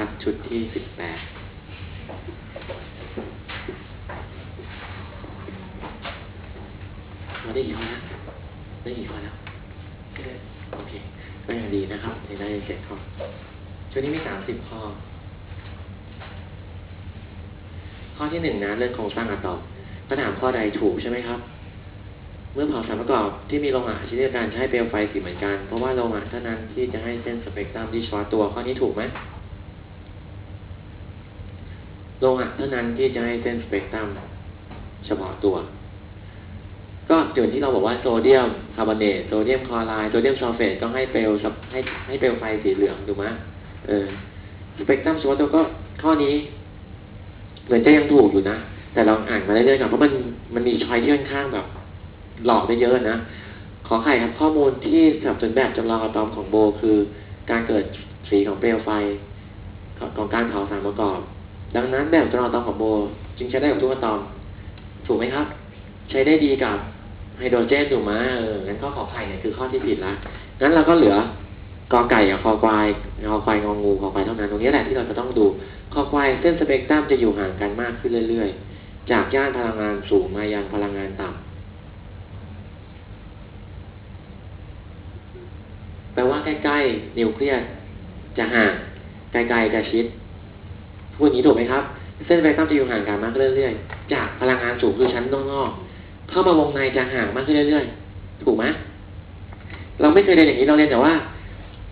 ครับ ชุดที่สิบแปดเราได้กี่ข้อแล้วได้กี่ข้อแล้วโอเคก็ยังดีนะครับยังได้เจ็ดข้อชุดนี้มีสามสิบข้อ ข้อที่หนึ่งนะเรื่องโครงสร้างอะตอมก็ถามข้อใดถูกใช่ไหมครับ เมื่อเผาสารประกอบที่มีโลหะชนิดเดียวกันจะให้เปลวไฟสีเหมือนกัน เพราะว่าโลหะเท่านั้นที่จะให้เส้นสเปกตรัมที่เฉพาตัวข้อนี้ถูกไหม โลหะเท่านั้นที่จะให้เส้นสเปกตรัมเฉพาะตัว ก็จุดที่เราบอกว่าโซเดียมคาร์บอเนตโซเดียมคลอไรด์โซเดียมซัลเฟตก็ให้เปลวให้ให้เปลวไฟสีเหลืองถูกไหมเออสเปกตรัมเฉพาะตัวก็ข้อนี้ เหมือนจะยังถูกอยู่นะ แต่เราอ่านมาเรื่อยๆก่อนเพราะมันมันมีชอยที่ค่อนข้างแบบ หลอกได้เยอะนะขอไข่ครับข้อมูลที่สับสนุนแบบจำลองอะตอมของโบคือ การเกิดสีของเปลวไฟ ของการเผาสารประกอบ ดังนั้นแบบจำลองอะตอมของโบ จึงใช้ได้กับทุกอะตอม ถูกไหมครับ ใช้ได้ดีกับไฮโดรเจนถูกไหมเอองั้นข้อขอไข่เนี่ยคือข้อที่ผิดละงั้นเราก็เหลือกอไก่กับคอควายคอควายงองูคอควายเท่านั้นตรงนี้แหละที่เราจะต้องดูคอควายเส้นสเปกตรัมจะอยู่ห่างกันมากขึ้นเรื่อย ๆ จากย่านพลังงานสูงมายังพลังงานต่ำแปลว่าใกล้ๆนิวเคลียสจะห่างไกลๆจะชิด พูดอย่างนี้ถูกไหมครับ เส้นสเปกตรัมจะอยู่ห่างกันมากขึ้นเรื่อยๆ จากพลังงานสูงคือชั้นนอกๆเข้ามาวงในจะห่างมากขึ้นเรื่อยๆ ถูกไหมเราไม่เคยเรียนอย่างนี้เราเรียนแต่ว่า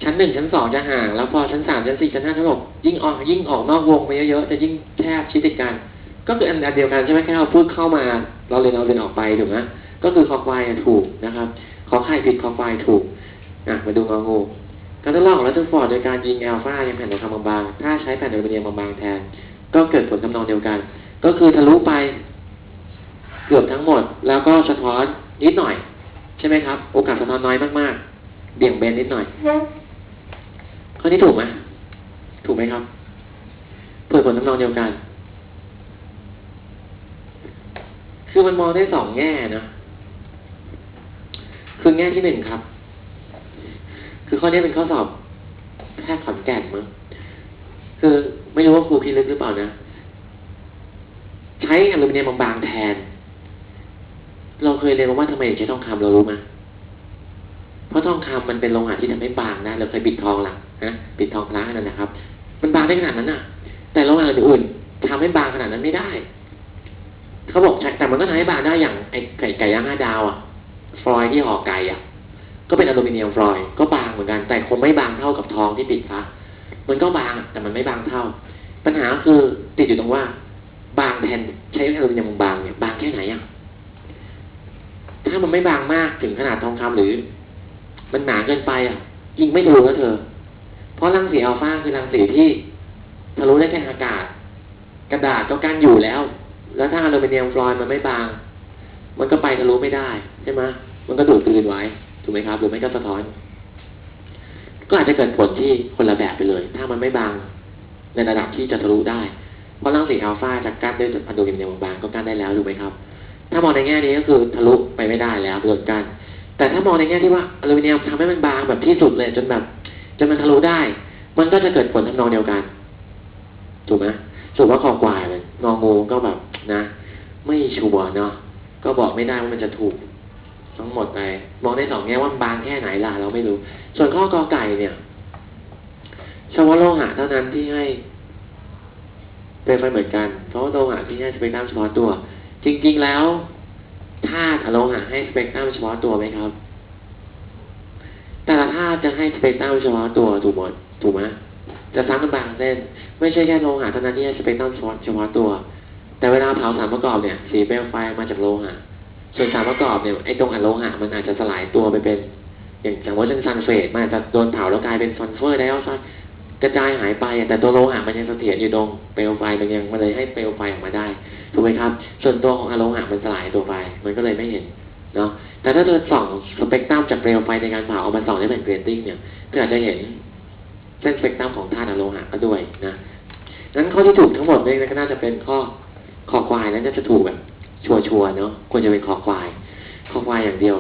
ชั้นหนึ่งชั้นสองจะห่าง แล้วพอชั้นสามชั้นสี่ชั้นห้าชั้นหกยิ่งออกยิ่งออกนอกวงไปเยอะๆจะยิ่งแคบชิดติดกัน ก็คืออันเดียวกันใช่ไหมแค่เราพูดเข้ามา เราเรียนเราเรียนออกไปถูกไหมก็คือคอควายถูกนะครับ ขอไข่ผิดคอควายถูกอะมาดูงองู การทดลองของรัตเทอร์ฟอร์ดโดยการยิงแอลฟายังแผ่นทองคำบางๆ ถ้าใช้แผ่นอลูมิเนียมบางๆแทน ก็เกิดผลทำนองเดียวกัน ก็คือทะลุไปเกือบทั้งหมด แล้วก็สะท้อนนิดหน่อย ใช่ไหมครับ โอกาสสะท้อนน้อยมากๆ เบี่ยงเบนนิดหน่อย ข้อนี้ถูกไหมถูกไหมครับเกิดผลทำนองเดียวกัน คือมันมองได้สองแง่นะ คือแง่ที่หนึ่งครับ คือข้อนี้เป็นข้อสอบแพทย์ขอนแก่นมั้งคือไม่รู้ว่าครูพิลึกหรือเปล่านะ ใช้อลูมิเนียมบางๆแทน เราเคยเรียนมาว่าทำไมถึงใช้ทองคำเรารู้ไหมเพราะทองคำมันเป็นโลหะที่ทำให้บางได้เราเคยปิดทองหลังนะปิดทองพระนั่นนะครับ มันบางได้ขนาดนั้นน่ะ แต่โลหะอื่นๆทำให้บางขนาดนั้นไม่ได้เขาบอกแต่มันก็ทำให้บางได้อย่างไอไก่ไก่ย่างห้าดาวอะฟลอยที่ห่อไก่อะ ก็เป็นอลูมิเนียมฟลอยก็บางเหมือนกัน แต่คงไม่บางเท่ากับทองที่ปิดพระมันก็บางแต่มันไม่บางเท่า ปัญหาคือติดอยู่ตรงว่า บางแทนใช้อลูมิเนียมบางเนี่ยบางแค่ไหนอะถ้ามันไม่บางมากถึงขนาดทองคำหรือ มันหนาเกินไปอะยิงไม่ทะลุนะเธอ เพราะรังสีอัลฟาคือรังสีที่ทะลุได้แค่อากาศ กระดาษก็กั้นอยู่แล้ว แล้วถ้าอลูมิเนียมฟลอยด์มันไม่บาง มันก็ไปทะลุไม่ได้ใช่ไหมมันก็ดูดกลืนไว้ ถูกไหมครับหรือไม่ก็สะท้อน ก็อาจจะเกิดผลที่คนละแบบไปเลย ถ้ามันไม่บางในระดับที่จะทะลุได้ เพราะรังสีอัลฟาจะกั้นด้วยอลูมิเนียมบางก็กั้นได้แล้วถูกไหมครับ ถ้ามองในแง่นี้ก็คือทะลุไปไม่ได้แล้วโดนกันแต่ถ้ามองในแง่ที่ว่าอลูมิเนียมทำให้มันบางแบบที่สุดเลยจนแบบจนมันทะลุได้ มันก็จะเกิดผลทำนองเดียวกัน ถูกไหมสุว่าคอควายเลยงองูก็แบบนะ ไม่ชัวร์เนาะก็บอกไม่ได้ว่ามันจะถูก ทั้งหมดไป มองได้สองแง่ว่าบางแค่ไหนล่ะเราไม่รู้ ส่วนข้อกอไก่เนี่ยเฉพาะโลหะเท่านั้นที่ให้เป็นไฟเหมือนกัน เพราะว่าโลหะที่ให้สเปกตรัมเฉพาะตัว จริง ๆแล้วธาตุโลหะให้สเปกตรัมเฉพาะตัวไหมครับ แต่ละธาตุจะให้สเปกตรัมเฉพาะตัวถูกหมดถูกไหมจะซ้ำกันบางเส้น ไม่ใช่แค่โลหะเท่านั้นที่ให้สเปกตรัมเฉพาะเฉพาะตัว แต่เวลาเผาสารประกอบเนี่ย สีเปลวไฟมาจากโลหะ ส่วนสารประกอบเนี่ยไอ้ตรงอะโลหะมันอาจจะสลายตัวไปเป็น อย่างสมมติเป็นซัลเฟตมันอาจจะโดนเผาแล้วกลายเป็นซัลเฟอร์ไดออกไซด์กระจายหายไป แต่ตัวโลหะมันยังเสถียรอยู่ตรงเปลวไฟมันยังมันเลยให้เปลวไฟออกมาได้ถูกไหมครับ ส่วนตัวของอะโลหะมันสลายตัวไป มันก็เลยไม่เห็นเนาะแต่ถ้าเราส่องสเปกตรัมจากเปลวไฟในการเผาเอามาส่องในแผ่นเกรดติ้งเนี่ยก็อาจจะเห็นเส้นสเปกตรัมของธาตุอะโลหะก็ด้วยนะนั้นข้อที่ถูกทั้งหมดเนี่ยก็น่าจะเป็นข้อคอควายนั้นจะถูกแบบ ชัวร์ๆเนาะควรจะเป็นคอควาย คอควายอย่างเดียว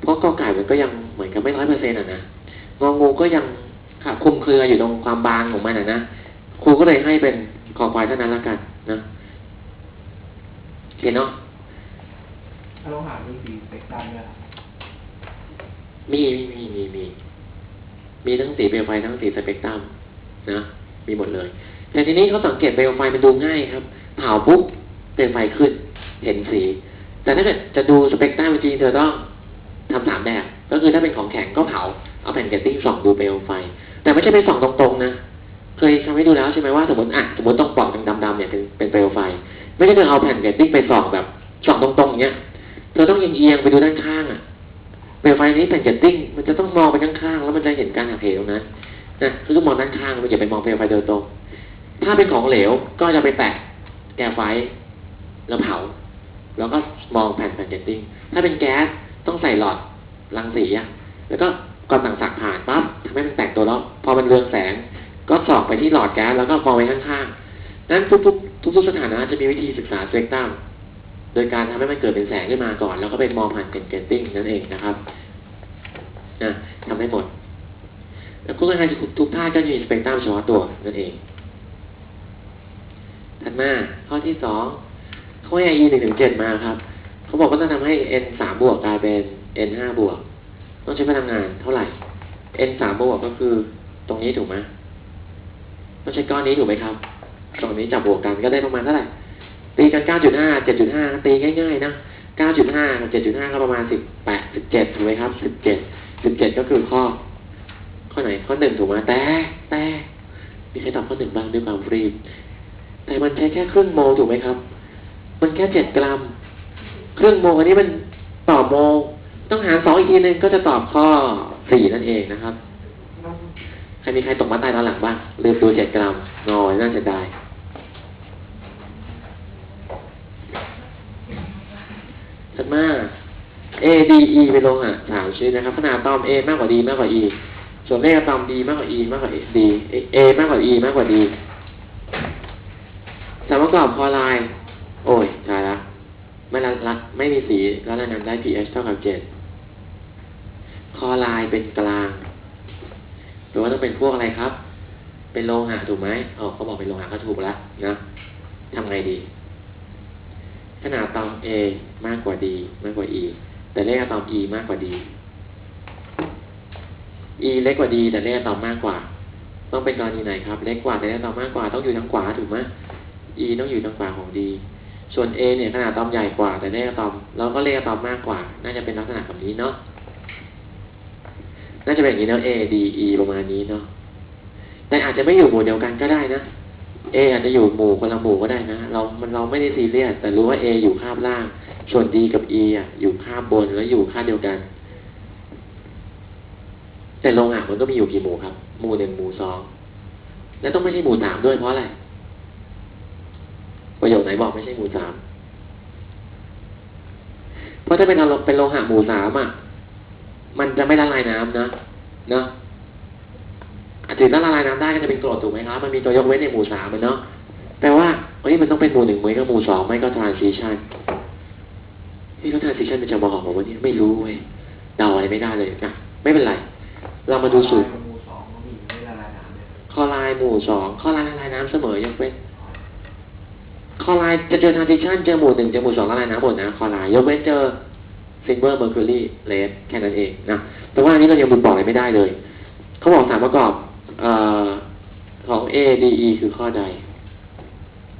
เพราะกอไก่มันก็ยังเหมือนกับไม่ร้อยเปอร์เซ็นต์อะนะงองูก็ยังค่ะคุมเครืออยู่ตรงความบางของมันอะนะคครูก็เลยให้เป็นคอควายเท่านั้นละกันนะโอเคเนาะถ้าโลหะมีสีสเปกตรัมเนี่ยครับมีมีมีมีมีมีทั้งสีเปลวไฟทั้งสีสเปกตรัมนะ มีหมดเลย แต่ทีนี้เขาสังเกตเปลวไฟมันดูง่ายครับ เผาปุ๊บเปลวไฟขึ้น เห็นสี แต่ถ้าเกิดจะดูสเปกตรัมจริงเธอต้องทำสามแบบ ก็คือถ้าเป็นของแข็งก็เผา เอาแผ่นเกตติ้งส่องดูเปลวไฟ แต่ไม่ใช่ไปส่องตรงๆนะ เคยทำให้ดูแล้วใช่ไหมว่าสมมติอะสมมติต้องปลอกดำๆเนี่ยเป็นเป็นเปลวไฟ ไม่ใช่เธอเอาแผ่นเกตติ้งไปส่องแบบส่องตรงๆอย่างเงี้ย เธอต้องเอียงๆไปดูด้านข้างอะ เปลวไฟนี้แผ่นเกตติ้งมันจะต้องมองไปข้างๆแล้วมันจะเห็นการหักเหตรงนั้นะคือมองด้านข้างมันอย่าไปมองเปลวไฟโดยตรง ถ้าเป็นของเหลวก็จะไปแตะแกไฟแล้วเผา แล้วก็มองแผ่นแผ่นเกตติ้งถ้าเป็นแก๊สต้องใส่หลอดรังสีอะแล้วก็ก่อนต่งสักผ่านปั๊บทำให้มันแตกตัวแล้วพอมันเรืองแสง ก็ส่องไปที่หลอดแก๊สแล้วก็มองไปข้างๆนั้นทุกๆทุกๆสถานะจะมีวิธีศึกษาสเปกตรัมโดยการทำให้มันเกิดเป็นแสงขึ้นมาก่อน แล้วก็เป็นมองผ่านเป็นเกตติ้งนั่นเองนะครับนะทำให้หมดแล้วก็การทุกท่าก็จะมีสเปกตรัมเฉพาะตัวนั่นเองถัดมาข้อที่สอง เขาให้ e หนึ่งถึงเจ็ดมาครับ เขาบอกว่าต้องทำให้ n สามบวกกลายเป็น n ห้าบวก ต้องใช้พลังงานเท่าไหร่ n สามบวกก็คือตรงนี้ถูกไหมต้องใช้ก้อนนี้ถูกไหมครับตรงนี้จับบวกกันก็ได้ประมาณเท่าไหร่ ตีกัน 9.5 7.5 ตีง่ายๆนะ 9.5กับ7.5 ก็ประมาณ 18 17 ถูกไหมครับ 17 17 ก็คือข้อ ข้อไหน ข้อหนึ่งถูกไหมแต่แต่มีใครตอบข้อหนึ่งบ้างด้วยความรีบ แต่มันใช้แค่ครึ่งโมถูกไหมครับ มันแค่7กรัม เครึ่องโมลอันนี้มันต่อโมลต้องหารสองอีกทีหนึงก็จะตอบข้อ4นั่นเองนะครับ ใครมีใครตกมาตายตอนหลังบ้างลืมดู7กรัมงอยน่าจะได้ถัดมา A D E เป็นโลหะสามชนิดนะครับ ขนาดอะตอม A มากกว่า D มากกว่า E ส่วนเลขอะตอม D มากกว่า E มากกว่า D A มากกว่า E มากกว่า D สารประกอบคลอไรด์ โอ้ยตายละไม่ละละไม่มีสีแล้วรายงานได้ pH เท่ากับเจ็ดคอไรด์เป็นกลางหรือว่าต้องเป็นพวกอะไรครับ เป็นโลหะถูกไหมอ๋อเขาบอกเป็นโลหะก็ถูกแล้วนะทำไงดี ขนาดอะตอม A มากกว่า D มากกว่า E แต่เลขอะตอม E มากกว่า D E เล็กกว่า D แต่เลขอะตอมมากกว่า ต้องเป็นกรณีไหนครับ เล็กกว่าแต่เลขอะตอมมากกว่าต้องอยู่ทางขวาถูกไหม E ต้องอยู่ทางขวาของ D ส่วน A เนี่ยขนาดอะตอมใหญ่กว่า แต่เลขอะตอมแล้วก็เลขอะตอมมากกว่า น่าจะเป็นลักษณะแบบนี้เนาะน่าจะเป็นอย่างนี้เนาะ A D E ประมาณนี้เนาะแต่อาจจะไม่อยู่หมู่เดียวกันก็ได้นะ A อาจจะอยู่หมู่คนละหมู่ก็ได้นะ เรา มันเราไม่ได้ซีเรียส แต่รู้ว่า A อยู่คาบล่าง ส่วน D กับ E อะ อยู่คาบบนแล้วอยู่คาบเดียวกัน แต่โลหะมันก็มีอยู่กี่หมู่ครับ หมู่หนึ่งหมู่สอง และต้องไม่ใช่หมู่สามด้วยเพราะอะไร ประโยคไหนบอกไม่ใช่หมู่สามเพราะถ้าเป็นเราเป็นโลหะหมู่สามอะ มันจะไม่ละลายน้ำนะเนาะอาจจะละลายน้ำได้ก็จะเป็นกรดถูกไหมครับ มันมีตัวยกเว้นในหมู่สามมันเนาะแปลว่าเฮ้ยมันต้องเป็นหมู่หนึ่งไม่ก็หมู่สองไม่ก็ transition นี่แล้ว transition มันจะบอกผมว่านี่ไม่รู้เว้ยเดาอะไรไม่ได้เลยนะไม่เป็นไร เรามาดูสูตรหมู่สองมันมีไม่ละลายน้ำเนี่ยคอไลน์หมู่สองคอไลน์ละลายน้ำเสมอยกเว้น คอไลน์จะเจอ transition เจอหมู่หนึ่งเจอหมู่สองละลายน้ำหมดนะคอไลน์ยกเว้นเจอ silver mercury lead แค่นั้นเองนะแต่ว่าอันนี้เรายังบุญบอกอะไรไม่ได้เลย เขาบอกสารประกอบออของ A D E คือข้อใด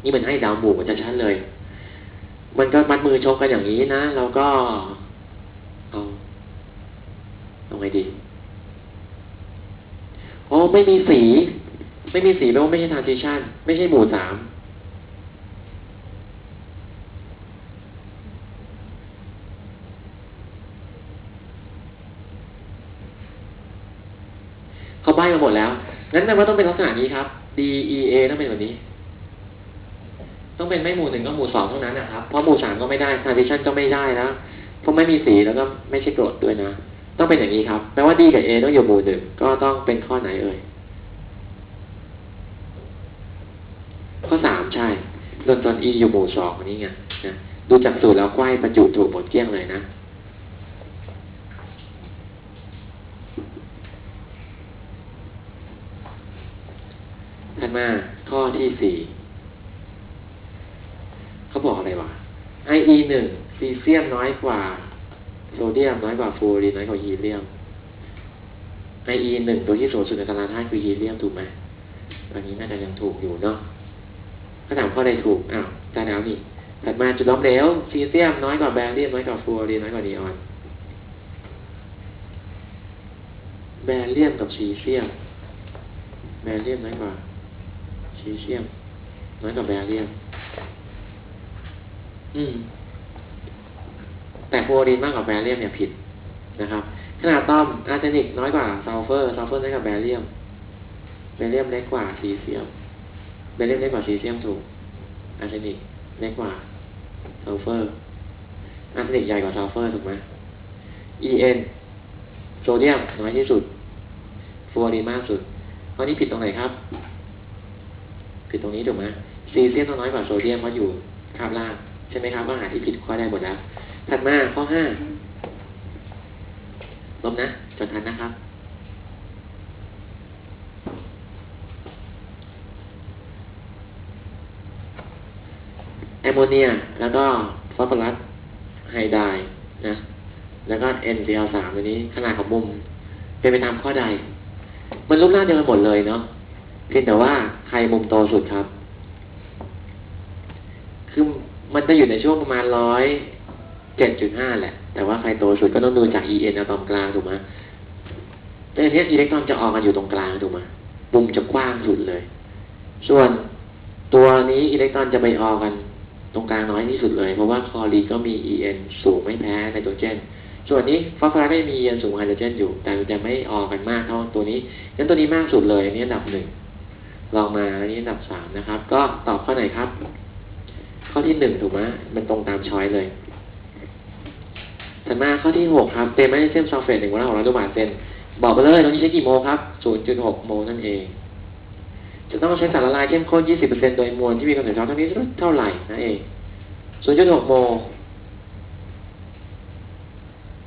นี่มันให้ดาวหมู่มันจะชัดเลย มันก็มัดมือชกกันอย่างนี้นะเราก็เอาเอาไงดีอ๋อไม่มีสี ไม่มีสีแปลว่าไม่ใช่ transition ไม่ใช่หมู่สาม ใบ้มาหมดแล้วงั้นแปลว่าต้องเป็นลักษณะนี้ครับ D E A ต้องเป็นแบบนี้ ต้องเป็นไม่หมู่หนึ่งก็หมู่สองเท่านั้นนะครับ เพราะหมู่สามก็ไม่ได้ transition ก็ไม่ได้นะ เพราะไม่มีสีแล้วก็ไม่ใช่กรดด้วยนะ ต้องเป็นอย่างนี้ครับ แปลว่า D กับ A ต้องอยู่หมู่หนึ่งก็ต้องเป็นข้อไหนเอ่ย ข้อสามใช่ลอนดอน E อยู่หมู่สองนี่ไงนะ ดูจากสูตรแล้วไขว้ประจุถูกหมดเกลี้ยงเลยนะ ถัดมาข้อ ที่สี่เขาบอกอะไรวะ IE หนึ่งซีเซียมน้อยกว่า โซเดียมน้อยกว่าฟลูออรีนน้อยกว่าฮีเลียม IE หนึ่งตัวที่สูงสุดในตารางธาตุคือฮีเลียมถูกไหมอันนี้น่าจะยังถูกอยู่เนาะถ้าถามข้อใดถูกอ้าวจาแล้วนี่ถัดมาจุดล้อมเหลวซีเซียมน้อยกว่าแบรียมน้อยกว่าฟลูออรีนน้อยกว่านีออนแบเรียมกับซีเซียมแบเรียมน้อยกว่า ซีเซียม น้อยกว่าแบเรียม อืม แต่ฟลูออรีนมากกว่าแบเรียมเนี่ยผิดนะครับ ขนาดตอมอาร์เซนิกน้อยกว่าซัลเฟอร์ซัลเฟอร์น้อยกว่าแบเรียมแบเรียมเล็กกว่าซีเซียมแบเรียมเล็กกว่าซีเซียมถูกอาร์เซนิกเล็กกว่าซัลเฟอร์อาร์เซนิกใหญ่กว่าซัลเฟอร์ถูกไหม En โซเดียมน้อยที่สุดฟลูออรีนมากสุดข้อนี้ผิดตรงไหนครับ ผิดตรงนี้ถูกไหมซีเซียมต้องน้อยกว่าโซเดียมเพราะอยู่คาบล่างใช่ไหมครับว่าหาที่ผิดข้อได้หมดแล้วถัดมาข้อห้าลบนะจดทันนะครับ แอมโมเนีย แล้วก็ฟอสฟอรัสไฮไดร์นะ แล้วก็ NCl3 ตัวนี้ขนาดของมุม เป็นไปตามข้อใด มันรูปร่างเดียวกันหมดเลยเนาะ เพียงแต่ว่าใครมุมโตสุดครับ คือมันจะอยู่ในช่วงประมาณร้อยเจ็ดจุดห้าแหละ แต่ว่าใครโตสุดก็ต้องดูจาก En อะตอมกลางถูกไหมแต่อันเนี้ยอิเล็กตรอนจะออกกันอยู่ตรงกลางถูกไหมมุมจะกว้างสุดเลย ส่วนตัวนี้อิเล็กตรอนจะไปออกกันตรงกลางน้อยที่สุดเลย เพราะว่าคอรีนก็มี En สูงไม่แพ้ไนโตรเจน ส่วนนี้ฟอสฟอรัสก็มี En สูงไฮโดรเจนอยู่ แต่จะไม่ออกกันมากเท่าตัวนี้งั้นตัวนี้มากสุดเลยอันนี้อันดับหนึ่ง ลองมาอันนี้อันดับสามนะครับ ก็ตอบข้อไหนครับ ข้อที่หนึ่งถูกไหมมันตรงตามช้อยเลยถัดมาข้อที่หกครับเต็มแมกนีเซียมซัลเฟตหนึ่งวันละหกร้อยลูกบาศก์เซนบอกไปเลยตรงนี้ใช้กี่โมครับศูนย์จุดหกโมนั่นเอง จะต้องใช้สารละลายเข้มข้นยี่สิบเปอร์เซ็นต์โดยมวลที่มีกำหนดเท่านี้เท่าไหร่นั่นเองศูนย์จุดหกโม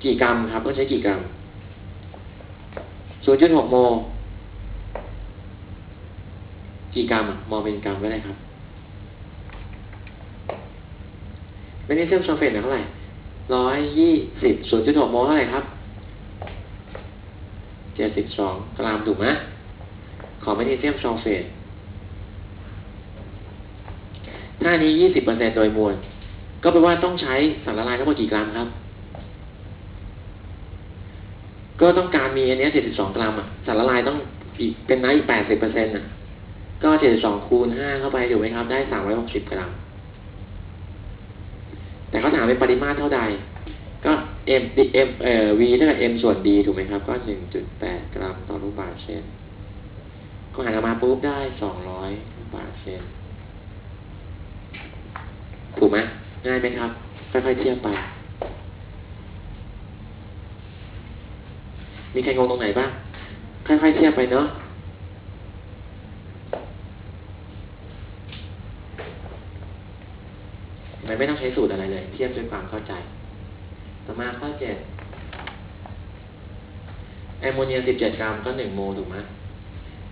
กี่กรัมครับต้องใช้กี่กรัมศูนย์จุดหกโม กี่กรัมอะมองเป็นกรัมก็ได้ครับแมกนีเซียมซัลเฟตเท่าไหร่ร้อยยี่สิบศูนย์จุดหกโมลเท่าไหร่ครับเจ็ดสิบสองกรัมถูกไหมของแมกนีเซียมซัลเฟตถ้านี้ยี่สิบเปอร์เซ็นโดยมวล ก็แปลว่าต้องใช้สารละลายทั้งหมดกี่กรัมครับ ก็ต้องการมีอันนี้เจ็ดสิบสองกรัมอะ สารละลายต้องอีกเป็นน้ำอีกแปดสิบเปอร์เซ็นต์อะ ก็เจ็ดสิบสองคูณห้าเข้าไปถูกไหมครับ ได้สามร้อยหกสิบกรัม แต่เขาถามเป็นปริมาตรเท่าใด ก็ m m เอ่อ v เท่ากับ m ส่วน d ถูกไหมครับ ก็หนึ่งจุดแปดกรัมต่อลูกบาศก์เซนก็หารออกมาปุ๊บได้สองร้อยลูกบาศก์เซนถูกไหมง่ายไหมครับ ค่อยๆเทียบไป มีใครงงตรงไหนบ้าง ค่อยๆเทียบไปเนาะ มันไม่ต้องใช้สูตรอะไรเลย เทียบด้วยความเข้าใจ ต่อมาข้อเจ็ดแอมโมเนีย17กรัมก็1โมถูกไหม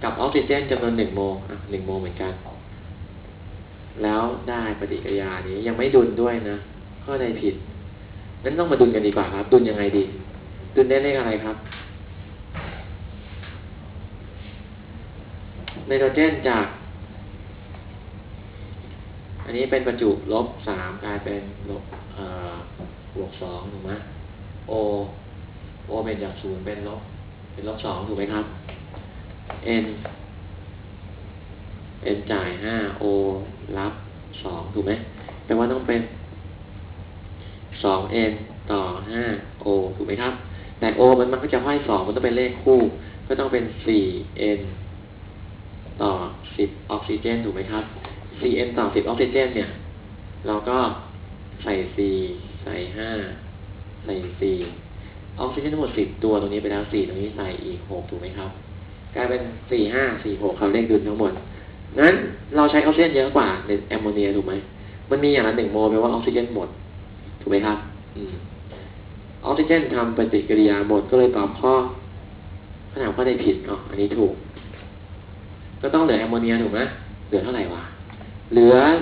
กับออกซิเจนจำนวน1โมลอะ1โมเหมือนกัน แล้วได้ปฏิกิริยานี้ยังไม่ดุลด้วยนะข้อใดผิดนั้นต้องมาดุลกันดีกว่าครับ ดุลยังไงดี ดุลได้เลขอะไรครับไนโตรเจนจาก นนี้เป็นประจุลบสามกลายเป็นลบบวกสองถูกไหมโอโอเป็นจากศูนย์เป็นลบเป็นลบสองถูกไหมครับ n n จ่ายห้า o รับสองถูกไหมแปลว่าต้องเป็นสอง n ต่อห้า o ถูกไหมครับ แต่ o มันมันก็จะห้อยสองมันต้องเป็นเลขคู่ ก็ต้องเป็นสี่ n ต่อสิบออกซิเจนถูกไหมครับ 4n ต่อ10ออกซิเจนเนี่ย เราก็ใส่4ใส่5ใส่4ออกซิเจนทั้งหมด10ตัวตรงนี้ไปแล้ว4ตรงนี้ใส่อีก6ถูกไหมครับ กลายเป็น4 5 4 6เขาเลขดุลทั้งหมดงั้นเราใช้ออกซิเจนเยอะกว่าในแอมโมเนียถูกไหมมันมีอย่างละ1โมลแปลว่าออกซิเจนหมด ถูกไหมครับอืมออกซิเจนทำปฏิกิริยาหมดก็เลยตอบข้อถ้าถามข้อใดผิดอ๋ออันนี้ถูก ก็ต้องเหลือแอมโมเนียถูกไหมเหลือเท่าไหร่วะ luas